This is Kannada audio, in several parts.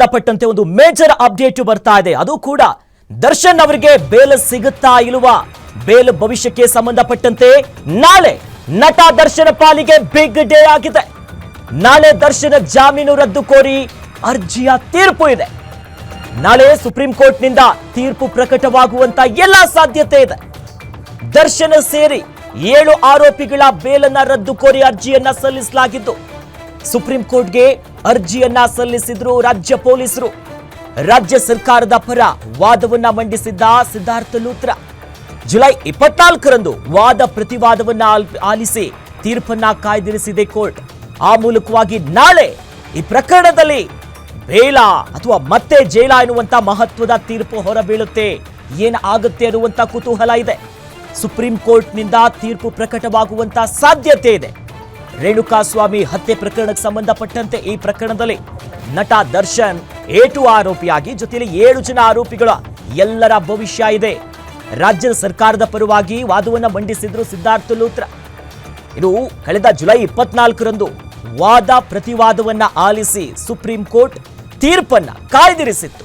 ಸಂಬಂಧಪಟ್ಟಂತೆ ಒಂದು ಮೇಜರ್ ಅಪ್ಡೇಟ್ ಬರ್ತಾ ಇದೆ. ಅದು ಕೂಡ ದರ್ಶನ್ ಅವರಿಗೆ ಬೇಲ್ ಸಿಗುತ್ತಾ ಇಲ್ವಾ? ಬೇಲ್ ಭವಿಷ್ಯಕ್ಕೆ ಸಂಬಂಧಪಟ್ಟಂತೆ ನಾಳೆ ನಟ ದರ್ಶನ ಪಾಲಿಗೆ ಬಿಗ್ ಡೇ ಆಗಿದೆ. ನಾಳೆ ದರ್ಶನ ಜಾಮೀನು ರದ್ದು ಕೋರಿ ಅರ್ಜಿಯ ತೀರ್ಪು ಇದೆ. ನಾಳೆ ಸುಪ್ರೀಂ ಕೋರ್ಟ್ನಿಂದ ತೀರ್ಪು ಪ್ರಕಟವಾಗುವಂತ ಎಲ್ಲ ಸಾಧ್ಯತೆ ಇದೆ. ದರ್ಶನ ಸೇರಿ ಏಳು ಆರೋಪಿಗಳ ಬೇಲನ್ನ ರದ್ದು ಕೋರಿ ಅರ್ಜಿಯನ್ನ ಸಲ್ಲಿಸಲಾಗಿದ್ದು ಸುಪ್ರೀಂ ಕೋರ್ಟ್ಗೆ ಅರ್ಜಿಯನ್ನ ಸಲ್ಲಿಸಿದ್ರು ರಾಜ್ಯ ಪೊಲೀಸರು. ರಾಜ್ಯ ಸರ್ಕಾರದ ಪರ ವಾದವನ್ನ ಮಂಡಿಸಿದ್ದ ಸಿದ್ಧಾರ್ಥ ಲೂತ್ರ. ಜುಲೈ ಇಪ್ಪತ್ನಾಲ್ಕರಂದು ವಾದ ಪ್ರತಿವಾದವನ್ನ ಆಲ್- ಆಲಿಸಿ ತೀರ್ಪನ್ನ ಕಾಯ್ದಿರಿಸಿದೆ ಕೋರ್ಟ್. ಆ ಮೂಲಕವಾಗಿ ನಾಳೆ ಈ ಪ್ರಕರಣದಲ್ಲಿ ಬೇಲ ಅಥವಾ ಮತ್ತೆ ಜೈಲ ಎನ್ನುವಂತ ಮಹತ್ವದ ತೀರ್ಪು ಹೊರಬೀಳುತ್ತೆ. ಏನ್ ಆಗುತ್ತೆ ಅನ್ನುವಂತ ಕುತೂಹಲ ಇದೆ. ಸುಪ್ರೀಂ ಕೋರ್ಟ್ನಿಂದ ತೀರ್ಪು ಪ್ರಕಟವಾಗುವಂತ ಸಾಧ್ಯತೆ ಇದೆ. ರೇಣುಕಾಸ್ವಾಮಿ ಹತ್ಯೆ ಪ್ರಕರಣಕ್ಕೆ ಸಂಬಂಧಪಟ್ಟಂತೆ ಈ ಪ್ರಕರಣದಲ್ಲಿ ನಟ ದರ್ಶನ್ ಏಟು ಆರೋಪಿಯಾಗಿ ಜೊತೆಯಲ್ಲಿ ಏಳು ಜನ ಆರೋಪಿಗಳ ಎಲ್ಲರ ಭವಿಷ್ಯ ಇದೆ. ರಾಜ್ಯದ ಸರ್ಕಾರದ ಪರವಾಗಿ ವಾದವನ್ನು ಮಂಡಿಸಿದ್ರು ಸಿದ್ಧಾರ್ಥ ಲೂತ್ರ. ಇದು ಕಳೆದ ಜುಲೈ ಇಪ್ಪತ್ನಾಲ್ಕರಂದು ವಾದ ಪ್ರತಿವಾದವನ್ನ ಆಲಿಸಿ ಸುಪ್ರೀಂ ಕೋರ್ಟ್ ತೀರ್ಪನ್ನ ಕಾಯ್ದಿರಿಸಿತ್ತು.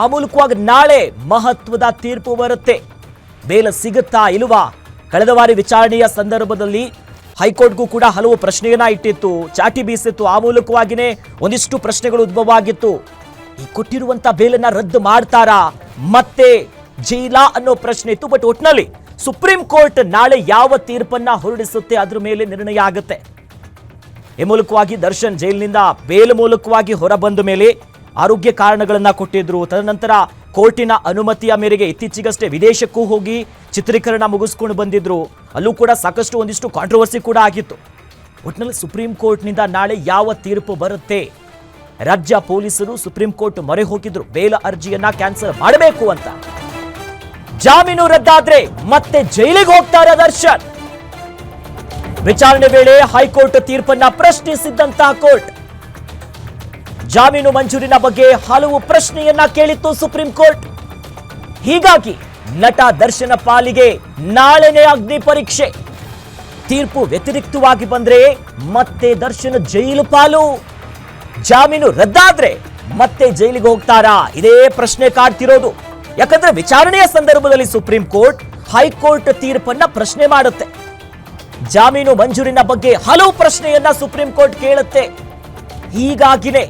ಆ ಮೂಲಕವಾಗಿ ನಾಳೆ ಮಹತ್ವದ ತೀರ್ಪು ಬರುತ್ತೆ. ಬೇಲ ಸಿಗುತ್ತಾ ಇಲ್ವಾ ಕಳೆದ ಬಾರಿ ವಿಚಾರಣೆಯ ಸಂದರ್ಭದಲ್ಲಿ ಹೈಕೋರ್ಟ್ಗೂ ಕೂಡ ಹಲವು ಪ್ರಶ್ನೆಯನ್ನ ಇಟ್ಟಿತ್ತು. ಚಾಟಿ ಬೀಸಿತ್ತು. ಆ ಮೂಲಕವಾಗಿಯೇ ಒಂದಿಷ್ಟು ಪ್ರಶ್ನೆಗಳು ಉದ್ಭವ ಆಗಿತ್ತು ಈ ಕೊಟ್ಟಿರುವಂತ ಬೇಲನ್ನ ರದ್ದು ಮಾಡ್ತಾರಾ? ಮತ್ತೆ ಜೈಲಾ ಅನ್ನೋ ಪ್ರಶ್ನೆ ಇತ್ತು. ಬಟ್ ಒಟ್ನಲ್ಲಿ ಸುಪ್ರೀಂ ಕೋರ್ಟ್ ನಾಳೆ ಯಾವ ತೀರ್ಪನ್ನ ಹೊರಡಿಸುತ್ತೆ? ಅದ್ರ ಮೇಲೆ ನಿರ್ಣಯ ಆಗುತ್ತೆ. ಈ ಮೂಲಕವಾಗಿ ದರ್ಶನ್ ಜೈಲಿನಿಂದ ಬೇಲ್ ಮೂಲಕವಾಗಿ ಹೊರಬಂದ ಮೇಲೆ ಆರೋಗ್ಯ ಕಾರಣಗಳನ್ನ ಕೊಟ್ಟಿದ್ರು. ತದನಂತರ ಕೋರ್ಟಿನ ಅನುಮತಿಯ ಮೇರೆಗೆ ಇತ್ತೀಚೆಗಷ್ಟೇ ವಿದೇಶಕ್ಕೂ ಹೋಗಿ ಚಿತ್ರೀಕರಣ ಮುಗಿಸ್ಕೊಂಡು ಬಂದಿದ್ರು. ಅಲ್ಲೂ ಕೂಡ ಸಾಕಷ್ಟು ಒಂದಿಷ್ಟು ಕಾಂಟ್ರವರ್ಸಿ ಕೂಡ ಆಗಿತ್ತು. ಒಟ್ಟಿನಲ್ಲಿ ಸುಪ್ರೀಂ ಕೋರ್ಟ್ನಿಂದ ನಾಳೆ ಯಾವ ತೀರ್ಪು ಬರುತ್ತೆ? ರಾಜ್ಯ ಪೊಲೀಸರು ಸುಪ್ರೀಂ ಕೋರ್ಟ್ ಮೊರೆ ಹೋಗಿದ್ರು. ಬೇಲ ಅರ್ಜಿಯನ್ನ ಕ್ಯಾನ್ಸಲ್ ಮಾಡಬೇಕು ಅಂತ. ಜಾಮೀನು ರದ್ದಾದ್ರೆ ಮತ್ತೆ ಜೈಲಿಗೆ ಹೋಗ್ತಾರೆ ದರ್ಶನ್. ವಿಚಾರಣೆ ವೇಳೆ ಹೈಕೋರ್ಟ್ ತೀರ್ಪನ್ನ ಪ್ರಶ್ನಿಸಿದ್ದಂತಹ ಕೋರ್ಟ್. ಜಾಮೀನು ಮಂಜೂರಿನ ಬಗ್ಗೆ ಹಲವು ಪ್ರಶ್ನೆಯನ್ನ ಕೇಳಿತ್ತು ಸುಪ್ರೀಂ ಕೋರ್ಟ್. ಹೀಗಾಗಿ ನಟ ದರ್ಶನ ಪಾಲಿಗೆ ನಾಳೆನೇ ಅಗ್ನಿ ಪರೀಕ್ಷೆ. ತೀರ್ಪು ವ್ಯತಿರಿಕ್ತವಾಗಿ ಬಂದ್ರೆ ಮತ್ತೆ ದರ್ಶನ ಜೈಲು ಪಾಲು. ಜಾಮೀನು ರದ್ದಾದ್ರೆ ಮತ್ತೆ ಜೈಲಿಗೆ ಹೋಗ್ತಾರಾ? ಇದೇ ಪ್ರಶ್ನೆ ಕಾಡ್ತಿರೋದು. ಯಾಕಂದ್ರೆ ವಿಚಾರಣೆಯ ಸಂದರ್ಭದಲ್ಲಿ ಸುಪ್ರೀಂ ಕೋರ್ಟ್ ಹೈಕೋರ್ಟ್ ತೀರ್ಪನ್ನ ಪ್ರಶ್ನೆ ಮಾಡುತ್ತೆ. ಜಾಮೀನು ಮಂಜೂರಿನ ಬಗ್ಗೆ ಹಲವು ಪ್ರಶ್ನೆಯನ್ನ ಸುಪ್ರೀಂ ಕೋರ್ಟ್ ಕೇಳುತ್ತೆ. ಹೀಗಾಗಿನೇ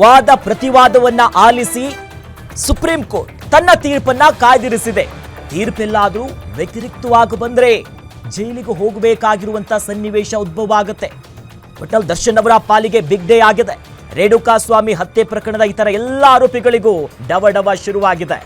ವಾದ ಪ್ರತಿವಾದವನ್ನ ಆಲಿಸಿ ಸುಪ್ರೀಂ ಕೋರ್ಟ್ ತನ್ನ ತೀರ್ಪನ್ನ ಕಾಯ್ದಿರಿಸಿದೆ. ತೀರ್ಪೆಲ್ಲಾದರೂ ವ್ಯತಿರಿಕ್ತವಾಗಿ ಬಂದ್ರೆ ಜೈಲಿಗೆ ಹೋಗಬೇಕಾಗಿರುವಂತ ಸನ್ನಿವೇಶ ಉದ್ಭವ ಆಗುತ್ತೆ ಹೋಟೆಲ್ ದರ್ಶನ್ ಅವರ ಪಾಲಿಗೆ ಬಿಗ್ ಡೇ ಆಗಿದೆ. ರೇಣುಕಾಸ್ವಾಮಿ ಹತ್ಯೆ ಪ್ರಕರಣದ ಇತರ ಎಲ್ಲ ಆರೋಪಿಗಳಿಗೂ ಡವ ಡವ ಶುರುವಾಗಿದೆ.